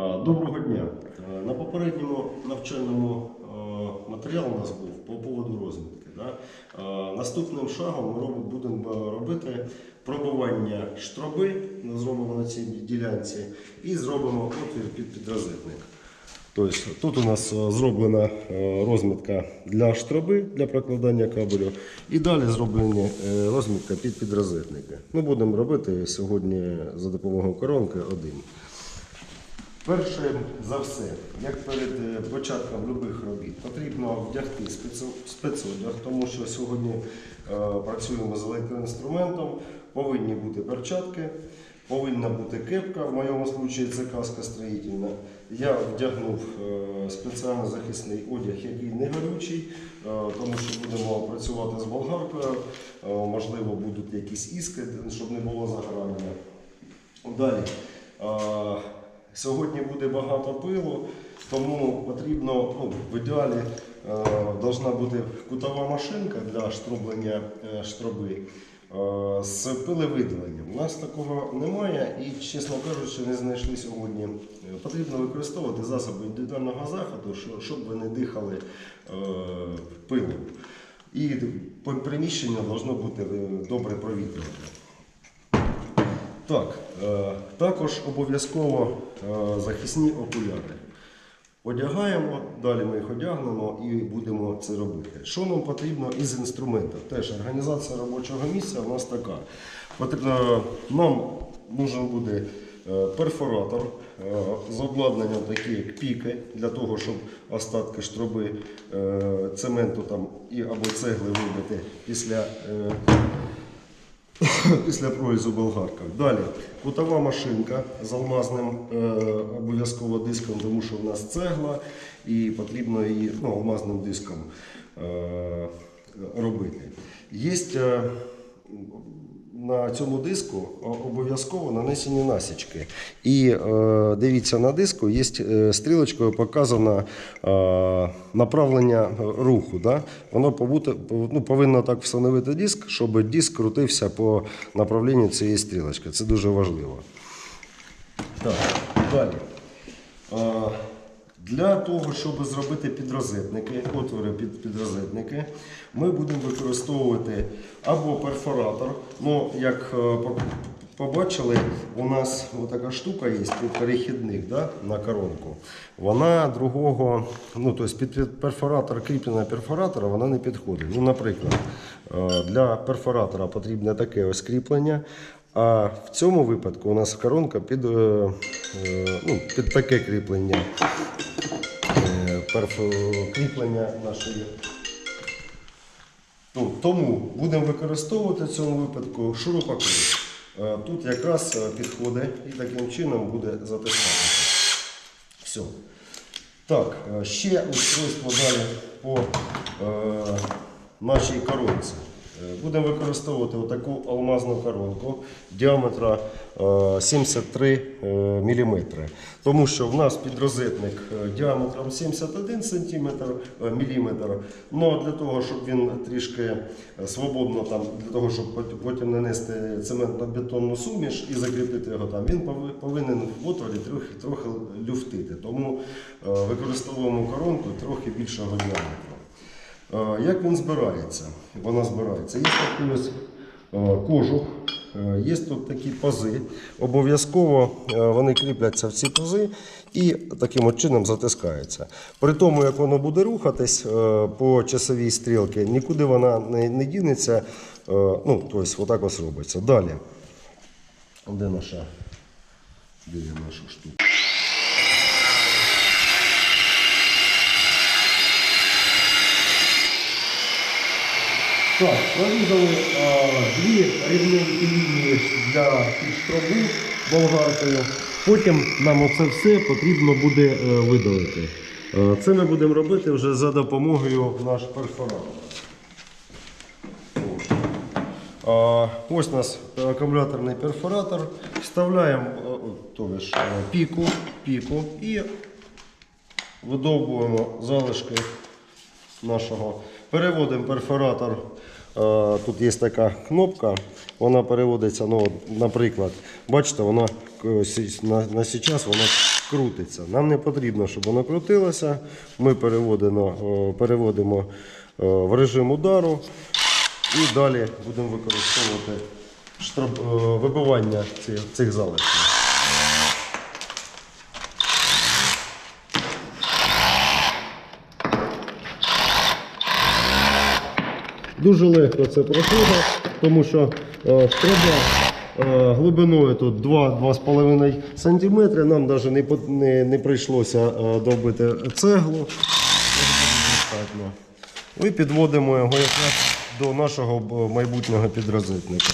А, Доброго дня. Е, На попередньому навчальному е, матеріал у нас був по поводу розмітки. Да? Е, Наступним шагом ми будемо е, робити пробування штроби, зробимо на цій ділянці, і зробимо отвір під підрозетник. Тобто тут у нас е, зроблена е, розмітка для штроби, для прокладання кабелю, і далі зроблена е, розмітка під підрозетники. Ми будемо робити сьогодні за допомогою коронки один. Перше за все, як перед е, початком будь-яких робіт, потрібно вдягти спецодяг, тому що сьогодні е, працюємо з електроінструментом, повинні бути перчатки, повинна бути кепка, в моєму випадку це каска строїтельна. Я вдягнув е, спеціально захисний одяг, який не горючий, тому що будемо працювати з болгаркою, можливо, будуть якісь іскри, щоб не було загорання. Далі. Сьогодні буде багато пилу, тому потрібно, ну, в ідеалі е, бути кутова машинка для штроблення е, штроби е, з пилевидаленням. У нас такого немає і, чесно кажучи, не знайшли сьогодні. Е, Потрібно використовувати засоби індивідуального заходу, що- щоб ви не дихали е, пилом. І приміщення должно бути е, добре провітрюване. Так, е, також обов'язково е, захисні окуляри. Одягаємо, далі ми їх одягнемо і будемо це робити. Що нам потрібно із інструментів? Теж організація робочого місця у нас така. Потрібно, нам нужен буде е, перфоратор е, з обладнанням такі піки, для того, щоб остатки штроби е, цементу там, і, або цегли вибити після. після проїзду болгарка. Далі кутова машинка з алмазним е, обов'язково диском, тому що в нас цегла і потрібно її ну, алмазним диском е, робити. Є е, на цьому диску обов'язково нанесені насічки. І е, дивіться, на диску є е, стрілочкою показано е, направлення руху. Воно побути, ну, повинно так встановити диск, щоб диск крутився по направленню цієї стрілочки. Це дуже важливо. Так, далі. Для того, щоб зробити підрозетники, отвори під підрозетники, ми будемо використовувати або перфоратор. Ну, як е, побачили, у нас така штука є перехідник да, на коронку. Вона другого, ну тобто під перфоратор, кріплення перфоратора, вона не підходить. Ну, наприклад, е, для перфоратора потрібне таке ось кріплення. А в цьому випадку у нас коронка під, е, ну, під таке кріплення. Е, перф- кріплення нашої. Ну, тому будемо використовувати в цьому випадку шурупокрут. Е, Тут якраз е, підходить і таким чином буде затискатися. Все. Так, е, ще устройство далі по е, нашій коронці. Е, Будемо використовувати отаку алмазну коронку діаметра е, 73 мм. Тому що в нас підрозетник е, діаметром 71 см, міліметр. Ну, для того, щоб він трішки е, свободно, там, для того, щоб потім нанести цементно-бетонну суміш і закріпити його там, він повинен в отворі трохи, трохи люфтити. Тому е, використовуємо коронку трохи більшого діаметру. Як він збирається? Вона збирається. Є такий ось кожух, є тут такі пази. Обов'язково вони кріпляться в ці пази і таким чином затискаються. При тому, як воно буде рухатись по часовій стрілці, нікуди вона не, не дінеться. Ну, тобто, отак ось робиться. Далі. Де наша? Де є наша штука? Так, прорізали а, дві рівненькі лінії для підштробу болгаркою. Потім нам оце все потрібно буде е, видалити. Е, Це ми будемо робити вже за допомогою наш перфоратор. Ось у нас акумуляторний перфоратор. Вставляємо е, то ж, е, піку, піку і видовбуємо залишки нашого. Переводимо перфоратор. Е, Тут є така кнопка, вона переводиться, ну, наприклад, бачите, вона е, на, на вона крутиться. Нам не потрібно, щоб воно крутилося. Ми переводимо, переводимо в режим удару і далі будемо використовувати штроб, о, вибивання цих залишків. Дуже легко це проходить, тому що е, треба е, глибиною тут 2-2,5 см. Нам навіть не, не, не прийшлося е, добити цеглу. І підводимо його якраз до нашого майбутнього підрозетника.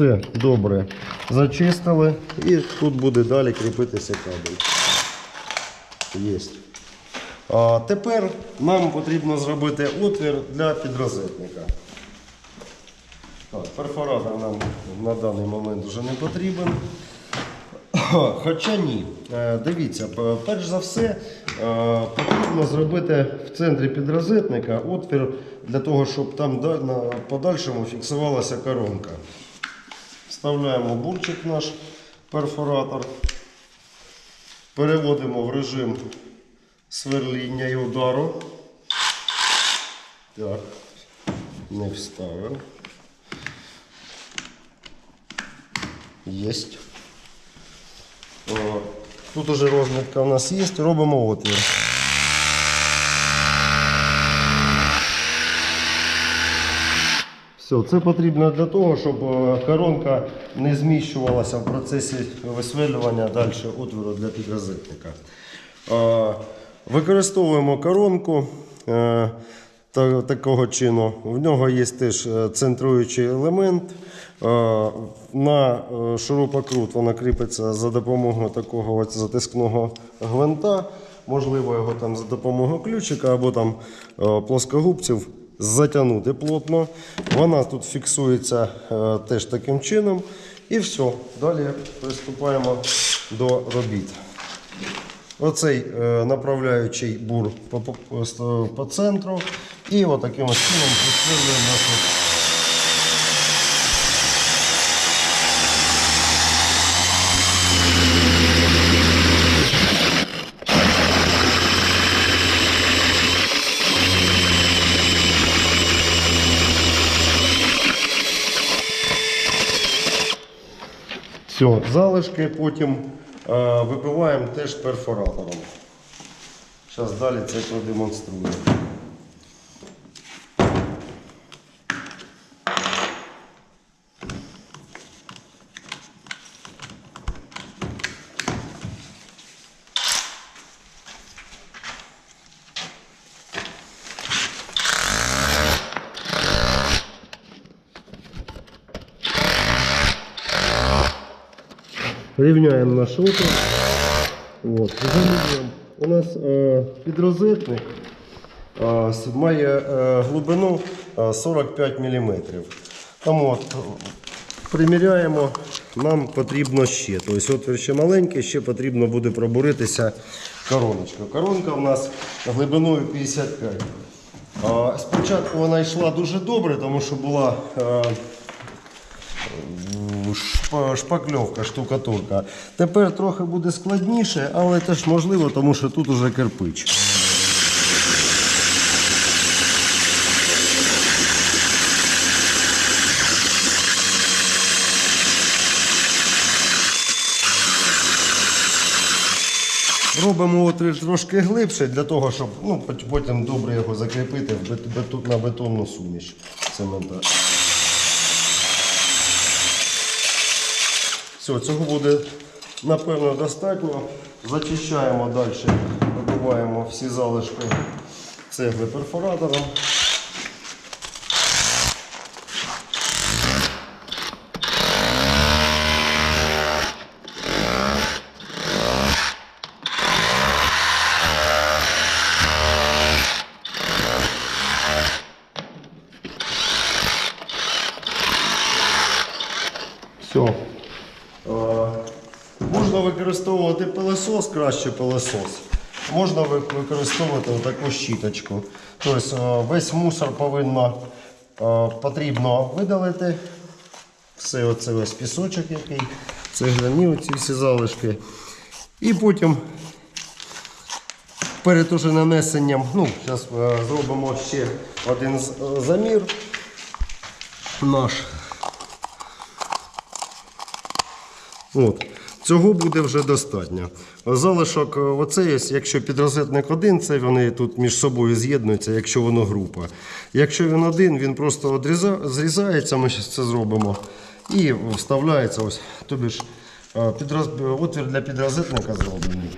Все добре зачистили і тут буде далі кріпитися кабель. Єсть. А тепер нам потрібно зробити отвір для підрозетника. Так, перфоратор нам на даний момент вже не потрібен. Хоча ні. Е, Дивіться, перш за все е, потрібно зробити в центрі підрозетника отвір для того, щоб там подальшому фіксувалася коронка. Вставляємо бурчик наш перфоратор, переводимо в режим сверління і удару. Так, не вставив. Єсть. Тут уже розмітка у нас є, робимо отвір. Все, це потрібно для того, щоб е, коронка не зміщувалася в процесі висверлювання далі отвору для підрозетника. Е, Використовуємо коронку е, такого чину. В нього є теж центруючий елемент. На шурупокрут вона кріпиться за допомогою такого затискного гвинта. Можливо, його там за допомогою ключика або там плоскогубців затягнути плотно. Вона тут фіксується е, теж таким чином. І все. Далі приступаємо до робіт. Оцей е, направляючий бур по, по, по, центру. І отаким чином підсилюємо нашу. Все, залишки потім е, вибиваємо теж перфоратором. Зараз далі це продемонструю. Рівняємо наш. От. У нас е, підрозетник е, має е, глибину е, 45 мм. Там от, приміряємо, нам потрібно ще. Тобто отвір ще маленький, ще потрібно буде пробуритися короночка. Коронка у нас глибиною 55. Е, Спочатку вона йшла дуже добре, тому що була шпакльовка, штукатурка. Тепер трохи буде складніше, але теж можливо, тому що тут уже кирпич. Робимо трошки глибше для того, щоб ну, потім добре його закріпити на бетонну суміш цемента. Все, цього буде напевно достатньо. Зачищаємо далі, вибиваємо всі залишки цегли перфоратором. Все. Е, використовувати пилосос, краще пилосос. можна використовувати таку щіточку. Тобто е, весь мусор повинно е, потрібно видалити. Все оце ось пісочок який, цегляні оці всі залишки. І потім перед уже нанесенням, ну, зараз зробимо ще один е, замір наш. От. Цього буде вже достатньо. Залишок е, оцей, якщо підрозетник один, це вони тут між собою з'єднуються, якщо воно група. Якщо він один, він просто зрізається, ми зараз це зробимо, і вставляється ось. Тобі е, отвір для підрозетника зроблений.